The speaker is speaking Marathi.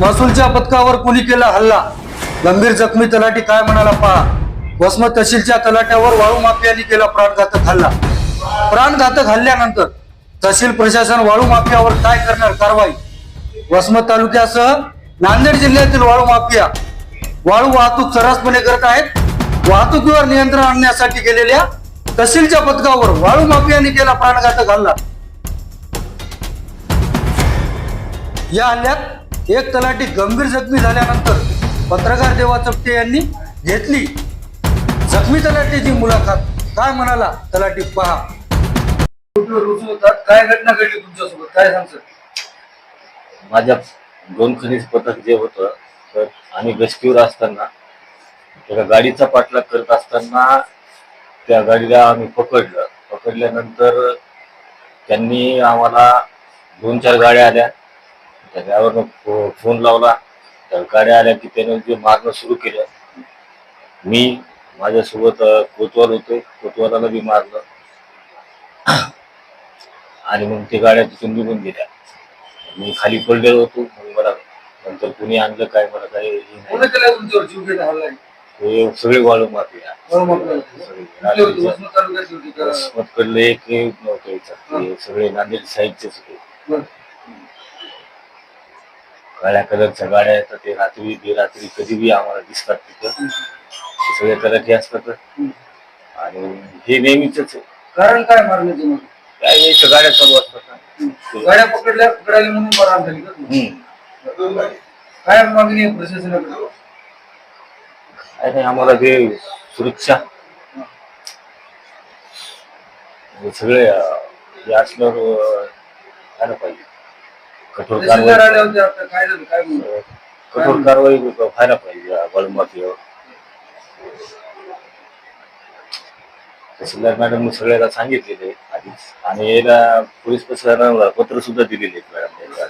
महसूलच्या पथकावर कोणी केला हल्ला? गंभीर जखमी तलाठी काय म्हणाला पहा वसमत तहसीलच्या तलाट्यावर वाळू माफियांनी केला प्राणघातक हल्ला. प्राणघातक हल्ल्यानंतर तहसील प्रशासन वाळू माफियावर काय करणार कारवाई? वसमत तालुक्यासह नांदेड जिल्ह्यातील वाळू माफिया वाळू वाहतूक सर्रासपणे करत आहेत. वाहतुकीवर नियंत्रण आणण्यासाठी गेलेल्या तहसीलच्या पथकावर वाळू माफियांनी केला प्राणघातक हल्ला. या हल्ल्यात एक तलाठी गंभीर जखमी झाल्यानंतर पत्रकार देवा चपटे यांनी घेतली. जखमी तलाठीची मुलाखत. काय म्हणाला तलाठी? पहा. काय घटना घडली तुमच्यासोबत? काय सांगतात माझ्या दोन खनिज पथक जे होतं तर आम्ही गस्तीवर असताना एका गाडीचा पाठलाग करत असताना त्या गाडीला आम्ही पकडलं. पकडल्यानंतर त्यांनी आम्हाला दोन चार गाड्या आल्या. त्या ड्रायव्हरनं फो फोन लावला. त्या गाड्या आल्या की त्यानं जे मारणं सुरू केलं मी माझ्यासोबत कोतवाल होते. कोतवालाला बी मारलं. आणि मग ते गाड्या तिथून निघून गेल्या. मी खाली पडलेलो होतो. मग मला नंतर कुणी आणलं काय मला काय हे सगळे वाळू माफिया वाळू माफिया. कुठले होते? वसमत तालुक्यातले होते का? वसमतकडले एक नव्हतं सगळे नांदेड होते. बरं. काळ्या कलरच्या गाड्या येतात ते रात्री बेरात्री कधी बी आम्हाला दिसतात तिथं. ते सगळे तलाठी असतात. आणि हे नेहमीच आहे. कारण काय मारण्याचे मग? काय यायच्या गाड्या चालू असतात ना. गाड्या पकडल्या पकडायला म्हणून मारहाण झाली का? हम्म. काय मागणी आहे प्रशासनाकडे? काय नाही आम्हाला ते सुरक्षा. हे सगळे अं, हे असल्यावर अं, पाहिजे. कठोर तहसीलदार आले कारवाई होते आता काय झालं काय म्हणून? कठोर कारवाई व्हायला पाहिजे बळमाफीवर तहसीलदार मॅडम सगळ्याला सांगितलेले आधीच. आणि याला पोलीस प्रशासनाला पत्र सुद्धा दिलेले मॅडम